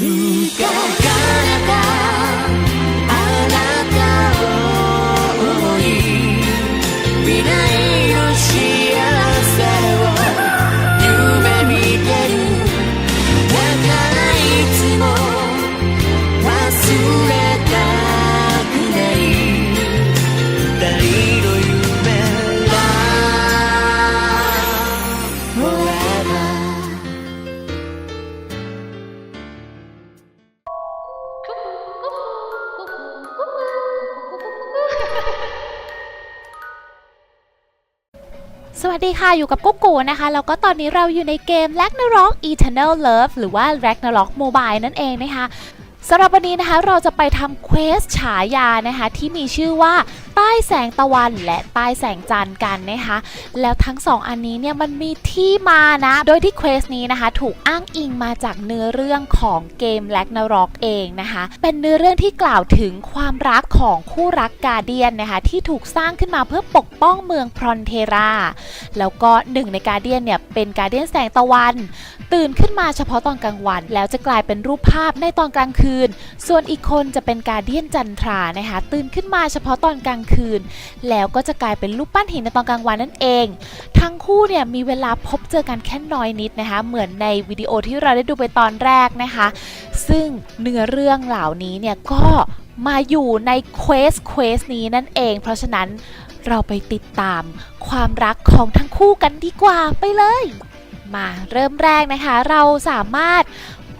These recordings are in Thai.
るから สวัสดีค่ะ อยู่กับกุ๊กกูนะคะ แล้วก็ตอนนี้เราอยู่ในเกม Ragnarok Eternal Love หรือว่า Ragnarok Mobile นั่นเองนะคะสำหรับวันนี้นะคะเราจะไปทำเควสฉายานะคะที่มีชื่อว่า ใต้แสงตะวันและใต้แสงจันทร์กันนะคะ แล้วทั้งสองอันนี้เนี่ยมันมีที่มานะ โดยที่เควสนี้นะคะ ถูกอ้างอิงมาจากเนื้อเรื่องของเกม Ragnarok เองนะคะ เป็นเนื้อเรื่องที่กล่าวถึงความรักของคู่รักกาเดียนนะคะ ที่ถูกสร้างขึ้นมาเพื่อปกป้องเมืองพรอนเทรา แล้วก็หนึ่งในกาเดียนเนี่ยเป็นกาเดียนแสงตะวัน ตื่นขึ้นมาเฉพาะตอนกลางวัน แล้วจะกลายเป็นรูปภาพในตอนกลางคืน ส่วนอีกคนจะเป็นกาเดียนจันทรานะคะ ตื่นขึ้นมาเฉพาะตอนกลางคืน แล้วก็จะกลายเป็นรูปปั้นหินในตอนกลางวันนั่นเอง ทั้งคู่เนี่ยมีเวลาพบเจอกันแค่น้อยนิดนะคะ เหมือนในวิดีโอที่เราได้ดูไปตอนแรกนะคะ ซึ่งเนื้อเรื่องเหล่านี้เนี่ยก็มาอยู่ในเควสเควสนี้นั่นเอง เพราะฉะนั้นเราไปติดตามความรักของทั้งคู่กันดีกว่าไปเลย มาเริ่มแรกนะคะ เราสามารถ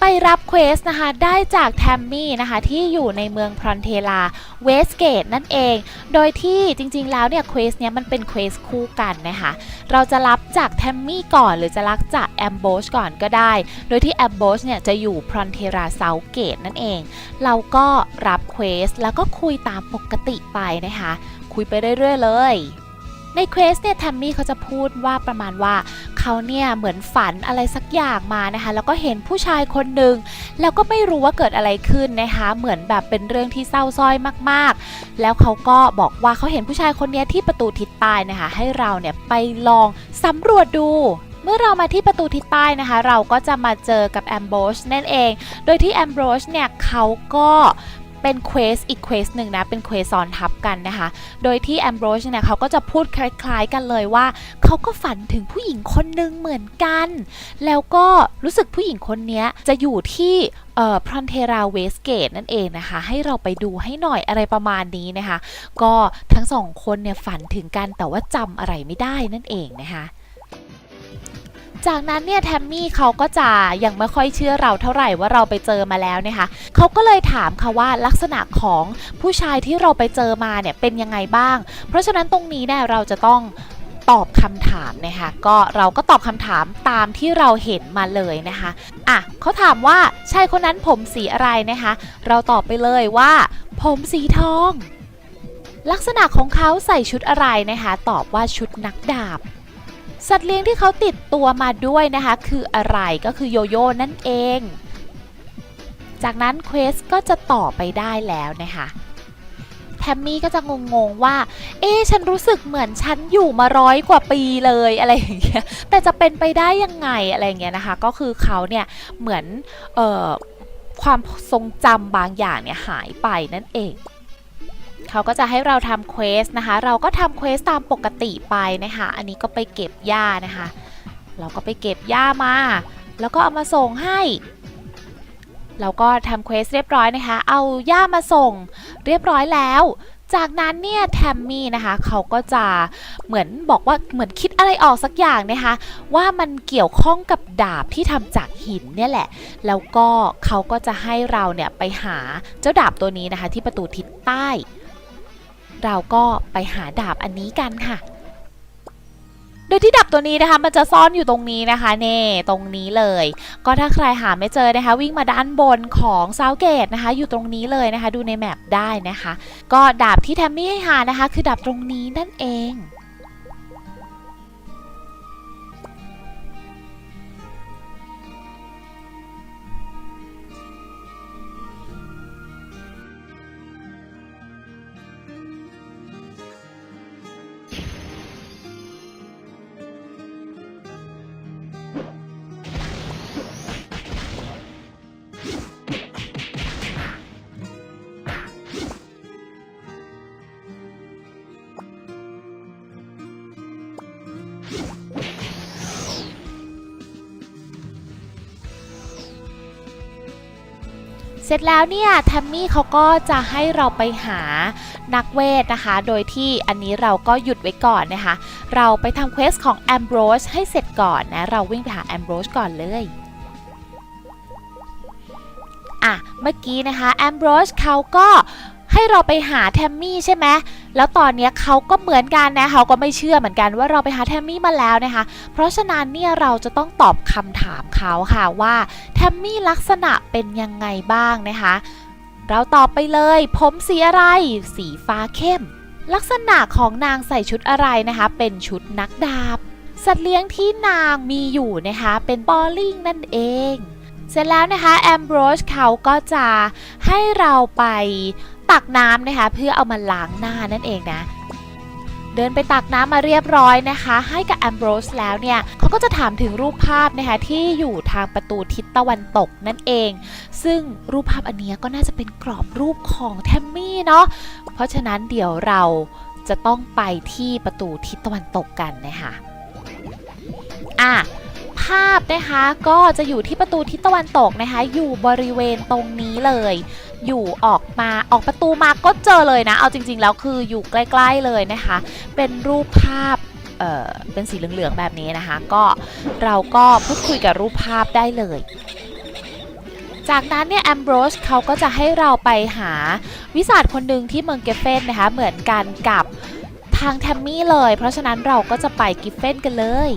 ไปรับเควสนะคะได้จากแทมมี่นะคะที่อยู่ในเมืองพรอนเทลาเวสเกตนั่นเอง โดยที่จริงๆแล้วเนี่ยเควสเนี้ยมันเป็นเควสคู่กันนะคะเราจะรับจากแทมมี่ก่อนหรือจะรับจากแอมโบชก่อนก็ได้ โดยที่แอมโบชเนี่ยจะอยู่พรอนเทราเซาเกตนั่นเอง เราก็รับเควสแล้วก็คุยตามปกติไปนะคะคุยไปเรื่อยๆเลย ในเควสเนี่ยแทมมี่เขาจะพูดว่าประมาณว่าเขาเนี่ยเหมือนฝันอะไรสักอย่างมานะคะ แล้วก็เห็นผู้ชายคนหนึ่งแล้วก็ไม่รู้ว่าเกิดอะไรขึ้นนะคะ เหมือนแบบเป็นเรื่องที่เศร้าส้อยมากๆ แล้วเขาก็บอกว่าเขาเห็นผู้ชายคนนี้ที่ประตูทิศใต้นะคะ ให้เราเนี่ยไปลองสำรวจดูเมื่อเรามาที่ประตูทิศใต้นะคะ เราก็จะมาเจอกับแอมโบชนั่นเอง โดยที่แอมโบชเนี่ยเขาก็ เป็นเควสอีกเควสหนึ่งนะเป็นเควสซ้อนทับกันนะคะ โดยที่แอมโบรชเนี่ยเขาก็จะพูดคล้ายๆกันเลยว่า เขาก็ฝันถึงผู้หญิงคนหนึ่งเหมือนกัน แล้วก็รู้สึกผู้หญิงคนนี้จะอยู่ที่เอ่อพรอนเทราเวสเกตนั่นเองนะคะ ให้เราไปดูให้หน่อยอะไรประมาณนี้นะคะ ก็ทั้งสองคนเนี่ยฝันถึงกันแต่ว่าจำอะไรไม่ได้นั่นเองนะคะ จากนั้นเนี่ยแทมมี่เขาก็จะยังไม่ค่อยเชื่อเราเท่าไหร่ว่าเราไปเจอมาแล้วนะคะเขาก็เลยถามค่ะว่าลักษณะของผู้ชายที่เราไปเจอมาเนี่ยเป็นยังไงบ้าง เพราะฉะนั้นตรงนี้เนี่ยเราจะต้องตอบคำถามนะคะก็เราก็ตอบคำถามตามที่เราเห็นมาเลยนะคะอะเขาถามว่าชายคนนั้นผมสีอะไรนะคะ เราตอบไปเลยว่า ผมสีทอง ลักษณะของเขาใส่ชุดอะไรนะคะ ตอบว่าชุดนักดาบ สัตว์เลี้ยงที่เขาติดตัวมาด้วยนะคะ คืออะไรก็คือโยโย่นั่นเอง จากนั้นเควสก็จะต่อไปได้แล้วนะคะแทมมี่ก็จะงงๆว่า เอ๊ฉันรู้สึกเหมือนฉันอยู่มาร้อยกว่าปีเลยอะไรอย่างเงี้ย แต่จะเป็นไปได้ยังไงอะไรอย่างเงี้ยนะคะ ก็คือเขาเนี่ยเหมือนออความทรงจำบางอย่างเนี่ยหายไปนั่นเอง เขาก็จะให้เราทำเควสนะคะ เราก็ทำเควสตามปกติไปนะคะ อันนี้ก็ไปเก็บหญ้านะคะ เราก็ไปเก็บหญ้ามา แล้วก็เอามาส่งให้เราก็ทำเควสเรียบร้อยนะคะ เอาหญ้ามาส่งเรียบร้อยแล้ว จากนั้นเนี่ยแทมมี่นะคะเขาก็จะเหมือนบอกว่าเหมือนคิดอะไรออกสักอย่างนะคะ ว่ามันเกี่ยวข้องกับดาบที่ทำจากหินเนี่ยแหละ แล้วก็เขาก็จะให้เราเนี่ยไปหาเจ้าดาบตัวนี้นะคะ ที่ประตูทิศใต้ เราก็ไปหาดาบอันนี้กันค่ะ โดยที่ดาบตัวนี้นะคะ มันจะซ่อนอยู่ตรงนี้นะคะเน่ตรงนี้เลย ก็ถ้าใครหาไม่เจอนะคะ วิ่งมาด้านบนของซาวเกตนะคะ อยู่ตรงนี้เลยนะคะ ดูในแมปได้นะคะ ก็ดาบที่แทมมี่ให้หานะคะ คือดาบตรงนี้นั่นเอง เสร็จแล้วเนี่ยแทมมี่เขาก็จะให้เราไปหานักเวทนะคะ โดยที่อันนี้เราก็หยุดไว้ก่อนนะคะ เราไปทำเควสของแอมโบรสให้เสร็จก่อนนะ เราวิ่งไปหาแอมโบรสก่อนเลยอะเมื่อกี้นะคะแอมโบรสเขาก็ ให้เราไปหาแทมมี่ใช่ไหมแล้วตอนนี้เขาก็เหมือนกันนะเขาก็ไม่เชื่อเหมือนกันว่าเราไปหาแทมมี่มาแล้วนะคะ เพราะฉะนั้นเนี่ยเราจะต้องตอบคำถามเขาค่ะว่าแทมมี่ลักษณะเป็นยังไงบ้างนะคะ เราตอบไปเลย ผมสีอะไร สีฟ้าเข้ม ลักษณะของนางใส่ชุดอะไรนะคะ เป็นชุดนักดาบ สัตว์เลี้ยงที่นางมีอยู่นะคะ เป็นบอลลิงนั่นเองเสร็จแล้วนะคะแอมโบรสเขาก็จะให้เราไป ตักน้ำนะคะเพื่อเอามาล้างหน้านั่นเองนะ เดินไปตักน้ำมาเรียบร้อยนะคะ ให้กับแอมโบรสแล้วเนี่ยเขาก็จะถามถึงรูปภาพนะคะที่อยู่ทางประตูทิศตะวันตกนั่นเอง ซึ่งรูปภาพอันนี้ก็น่าจะเป็นกรอบรูปของแทมมี่เนาะเพราะฉะนั้นเดี๋ยวเราจะต้องไปที่ประตูทิศตะวันตกกันนะคะอะภาพนะคะก็จะอยู่ที่ประตูทิศตะวันตกนะคะ อยู่บริเวณตรงนี้เลย อยู่ออกมาออกประตูมาก็เจอเลยนะ เอาจริง ๆ แล้วคืออยู่ใกล้ ๆเลยนะคะ เป็นรูปภาพเออเป็นสีเหลืองๆแบบนี้นะคะ ก็เราก็พูดคุยกับรูปภาพได้เลย จากนั้นเนี่ยแอมโบรสเขาก็จะให้เราไปหาวิสาดคนหนึ่งที่เมืองเกฟเฟนนะคะเหมือนกันกับทางแทมมี่เลย เพราะฉะนั้นเราก็จะไปกิฟเฟนกันเลย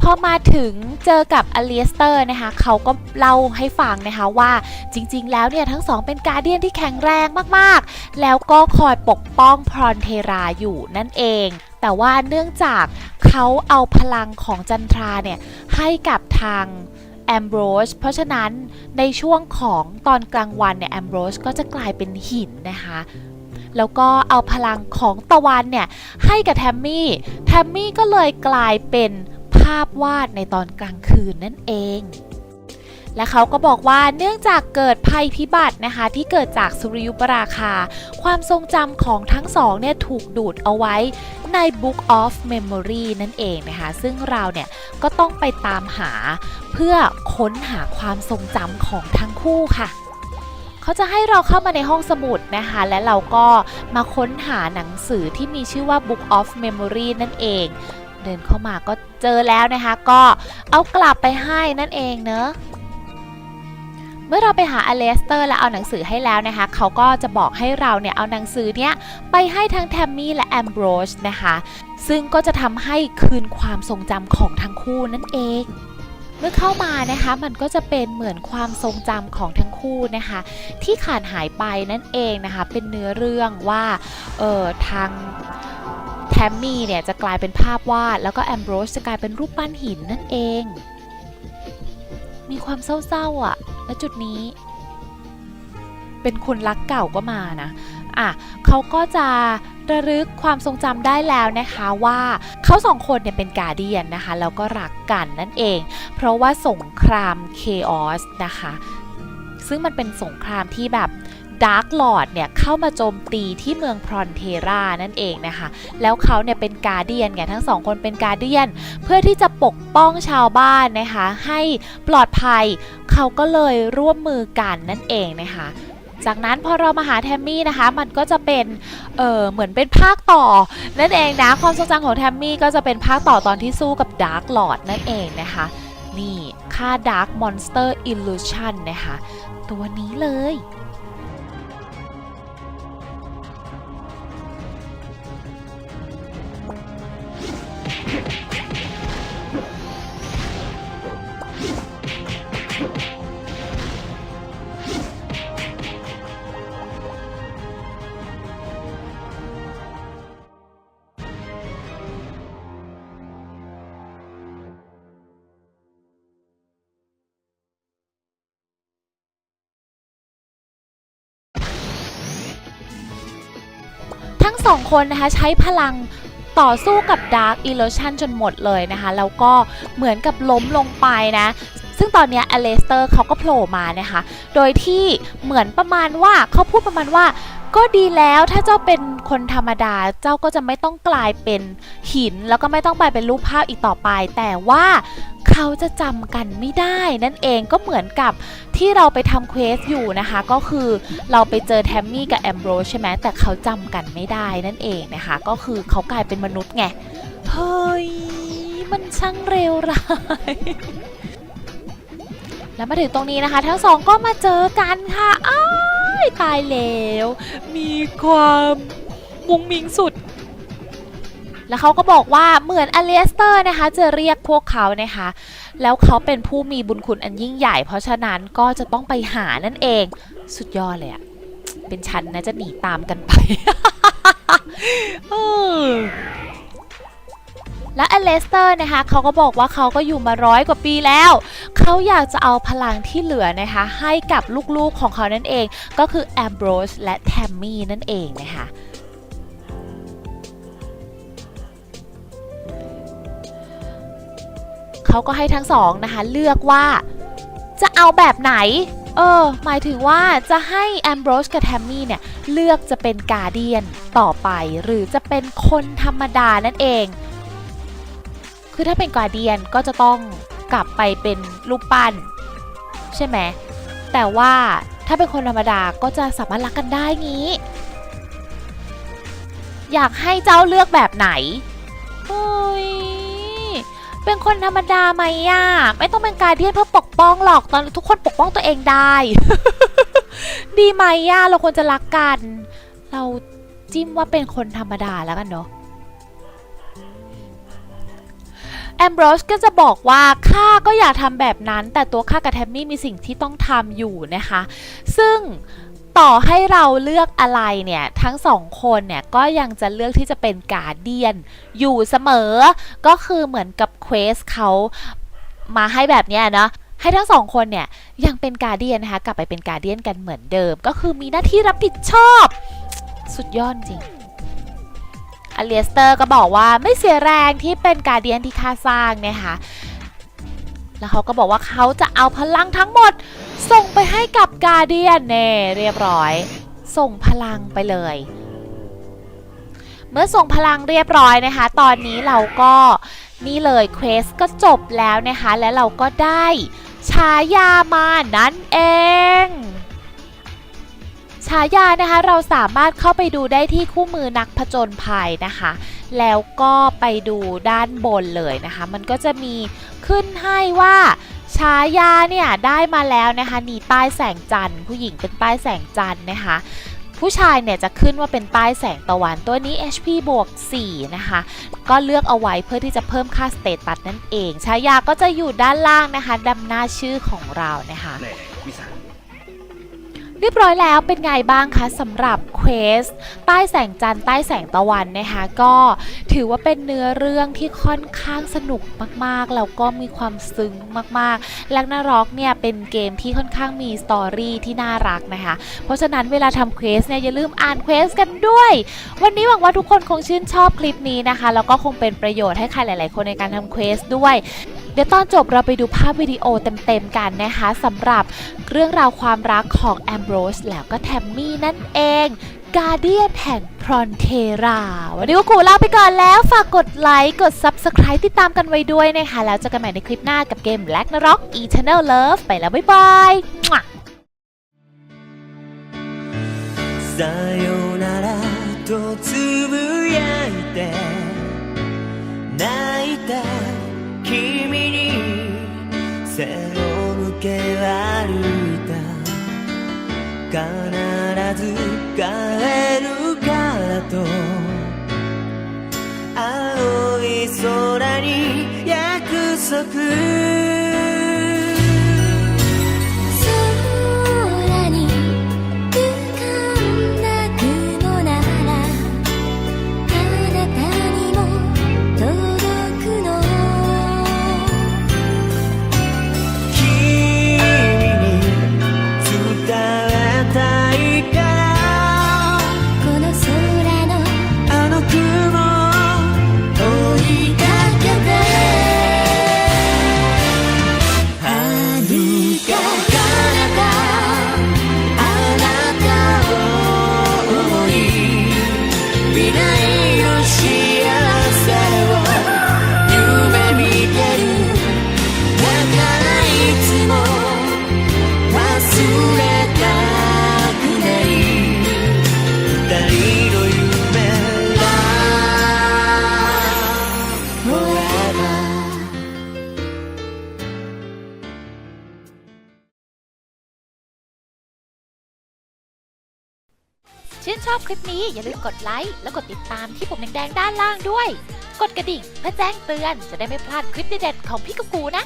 พอมาถึงเจอกับอเลีสเตอร์นะคะเขาก็เล่าให้ฟังนะคะว่าจริง ๆ แล้วเนี่ยทั้งสองเป็นการเดียนที่แข็งแรงมากๆ แล้วก็คอยปกป้องพรอนเทราอยู่นั่นเอง แต่ว่าเนื่องจากเขาเอาพลังของจันทราเนี่ยให้กับทางแอมโบรสเพราะฉะนั้นในช่วงของตอนกลางวันเนี่ยแอมโบรสก็จะกลายเป็นหินนะคะแล้วก็เอาพลังของตะวันเนี่ยให้กับแทมมี่ แทมมี่ก็เลยกลายเป็นาพวาดในตอนกลางคืนนั่นเอง และเขาก็บอกว่าเนื่องจากเกิดภัยพิบัตินะคะที่เกิดจากสุริยุปราคา ความทรงจำของทั้งสองเนี่ยถูกดูดเอาไว้ใน Book of Memory นั่นเองนะคะ ซึ่งเราเนี่ยก็ต้องไปตามหาเพื่อค้นหาความทรงจำของทั้งคู่ค่ะเขาจะให้เราเข้ามาในห้องสมุดนะคะ และเราก็มาค้นหาหนังสือที่มีชื่อว่า Book of Memory นั่นเอง เดินเข้ามาก็เจอแล้วนะคะ ก็เอากลับไปให้นั่นเองเนอะเมื่อเราไปหาอเลสเตอร์และเอาหนังสือให้แล้วนะคะ เขาก็จะบอกให้เราเนี่ยเอาหนังสือเนี้ยไปให้ทั้งแทมมี่และแอมโบรสนะคะ ซึ่งก็จะทำให้คืนความทรงจำของทั้งคู่นั่นเอง เมื่อเข้ามานะคะมันก็จะเป็นเหมือนความทรงจำของทั้งคู่นะคะ ที่ขาดหายไปนั่นเองนะคะ เป็นเนื้อเรื่องว่าเออทาง แทมมี่เนี่ยจะกลายเป็นภาพวาด แล้วก็แอมโบรสจะกลายเป็นรูปปั้นหินนั่นเอง มีความเศร้าๆอะและจุดนี้ เป็นคนรักเก่าก็มานะอะเขาก็จะระลึกความทรงจำได้แล้วนะคะว่าเขาสองคนเนี่ยเป็นกาเดียนนะคะแล้วก็รักกันนั่นเอง เพราะว่าสงครามเคออสนะคะ ซึ่งมันเป็นสงครามที่แบบ ดาร์กลอร์ดเนี่ยเข้ามาโจมตีที่เมืองพรอนเทรานั่นเองนะคะ แล้วเขาเนี่ยเป็นการเดียนไงทั้งสองคนเป็นการเดียน เพื่อที่จะปกป้องชาวบ้านนะคะ ให้ปลอดภัยเขาก็เลยร่วมมือกันนั่นเองนะคะจากนั้นพอเรามาหาแทมมี่นะคะ มันก็จะเป็น เออเหมือนเป็นภาคต่อ นั่นเองนะ ความทรงจำของแทมมี่ก็จะเป็นภาคต่อตอนที่สู้กับดาร์กลอร์ดนั่นเองนะคะ นี่ค่า Dark Monster Illusion นะคะ ตัวนี้เลย ทั้งสองคนนะคะใช้พลังต่อสู้กับ Dark Illusion จนหมดเลยนะคะ แล้วก็เหมือนกับล้มลงไปนะ ซึ่งตอนนี้อเลสเตอร์เขาก็โผล่มานะคะ โดยที่เหมือนประมาณว่าเขาพูดประมาณว่า ก็ดีแล้วถ้าเจ้าเป็นคนธรรมดาเจ้าก็จะไม่ต้องกลายเป็นหิน แล้วก็ไม่ต้องไปเป็นรูปภาพอีกต่อไป แต่ว่าเขาจะจำกันไม่ได้นั่นเองก็เหมือนกับที่เราไปทำเควสอยู่นะคะ ก็คือเราไปเจอแทมมี่กับแอมโบรใช่ไหมแต่เขาจำกันไม่ได้นั่นเองนะคะ ก็คือเขากลายเป็นมนุษย์ไงเฮ้ยมันช่างเร็วร้ายแล้วมาถึงตรงนี้นะคะ ทั้งสองก็มาเจอกันค่ะอ้า ยตายแล้ว มีความมุงมิงสุด แล้วเขาก็บอกว่าเหมือนอเลสเตอร์นะคะ จะเรียกพวกเขานะคะ แล้วเขาเป็นผู้มีบุญคุณอันยิ่งใหญ่ เพราะฉะนั้นก็จะต้องไปหานั่นเอง สุดยอดเลยอะเป็นฉันนะจะหนีตามกันไป เออ และอเลสเตอร์นะคะเขาก็บอกว่าเขาก็อยู่มาร้อยกว่าปีแล้ว เขาอยากจะเอาพลังที่เหลือนะคะให้กับลูกๆของเขานั่นเอง ก็คือแอมโบรสและแทมมี่นั่นเองนะคะเขาก็ให้ทั้งสองนะคะเลือกว่าจะเอาแบบไหน เออ หมายถึงว่าจะให้แอมโบรสกับแทมมี่เนี่ย เลือกจะเป็นกาเดียนต่อไป หรือจะเป็นคนธรรมดานั่นเอง คือถ้าเป็นกาเดียนก็จะต้องกลับไปเป็นรูปปั้น ใช่ไหม แต่ว่าถ้าเป็นคนธรรมดาก็จะสามารถรักกันได้งี้ อยากให้เจ้าเลือกแบบไหนโอ้ยเป็นคนธรรมดาไหมอะ ไม่ต้องเป็นการเดียนเพื่อปกป้องหรอกตอนทุกคนปกป้องตัวเองได้ ดีไหมอะเราควรจะรักกัน เราจิ้มว่าเป็นคนธรรมดาแล้วกันเนาะ แอมโบรสก็จะบอกว่าข้าก็อยากทำแบบนั้น แต่ตัวข้ากับแทมมี่มีสิ่งที่ต้องทำอยู่นะคะ ซึ่งต่อให้เราเลือกอะไรเนี่ย ทั้งสองคนเนี่ย ก็ยังจะเลือกที่จะเป็นการเดียนอยู่เสมอ ก็คือเหมือนกับเควสเขามาให้แบบเนี้ยเนาะให้ทั้งสองคนเนี่ย ยังเป็นการเดียนนะคะ กลับไปเป็นการเดียนกันเหมือนเดิม ก็คือมีหน้าที่รับผิดชอบ สุดยอดจริง อเลสเตอร์ก็บอกว่าไม่เสียแรงที่เป็นการเดียนที่ข้าสร้างนะคะแล้วเขาก็บอกว่าเขาจะเอาพลังทั้งหมด ส่งไปให้กับการเดียนเน่เรียบร้อย ส่งพลังไปเลย เมื่อส่งพลังเรียบร้อยนะคะ ตอนนี้เราก็นี่เลยเควสก็จบแล้วนะคะ และเราก็ได้ฉายามานั่นเอง ฉายานะคะเราสามารถเข้าไปดูได้ที่คู่มือนักผจญภัยนะคะ แล้วก็ไปดูด้านบนเลยนะคะ มันก็จะมีขึ้นให้ว่าฉายาเนี่ยได้มาแล้วนะคะหนีใต้แสงจันทร์ผู้หญิงเป็นใต้แสงจันทร์นะคะผู้ชายเนี่ยจะขึ้นว่าเป็นใต้แสงตะวันตัวนี้ HP บวก 4 นะคะ ก็เลือกเอาไว้เพื่อที่จะเพิ่มค่าสเตตัสนั่นเอง ฉายาก็จะอยู่ด้านล่างนะคะดำหน้าชื่อของเรานะคะ เรียบร้อยแล้วเป็นไงบ้างคะสำหรับเควสใต้แสงจันทร์ใต้แสงตะวันนะคะก็ถือว่าเป็นเนื้อเรื่องที่ค่อนข้างสนุกมากๆ แล้วก็มีความซึ้งมากๆ แลกนาร็อกเนี่ยเป็นเกมที่ค่อนข้างมีสตอรี่ที่น่ารักนะคะ เพราะฉะนั้นเวลาทำเควสเนี่ยอย่าลืมอ่านเควสกันด้วย วันนี้หวังว่าทุกคนคงชื่นชอบคลิปนี้นะคะแล้วก็คงเป็นประโยชน์ให้ใครหลาย ๆ คนในการทำเควสด้วย เดี๋ยวตอนจบเราไปดูภาพวิดีโอเต็ม ๆ กันนะคะสำหรับเรื่องราวความรักของแอมโบรสแล้วก็แทมมี่นั่นเองกาเดียนแห่งพรอนเทราวันนี้ก็กูลาไปก่อนแล้ว ฝากกดไลค์ กด Subscribe ติดตามกันไว้ด้วยนะคะ แล้วเจอกันใหม่ในคลิปหน้ากับเกม Black n a r o k Eternal Love ไปแล้ว บ๊ายบายมั่ว さよならとつぶやいて いた。必ず帰るからと。青い空に約束。 ชื่นชอบคลิปนี้อย่าลืมกดไลค์และกดติดตามที่ปุ่มแดงๆด้านล่างด้วย กดกระดิ่งเพื่อแจ้งเตือนจะได้ไม่พลาดคลิปเด็ดๆของพี่กุ๊กกูนะ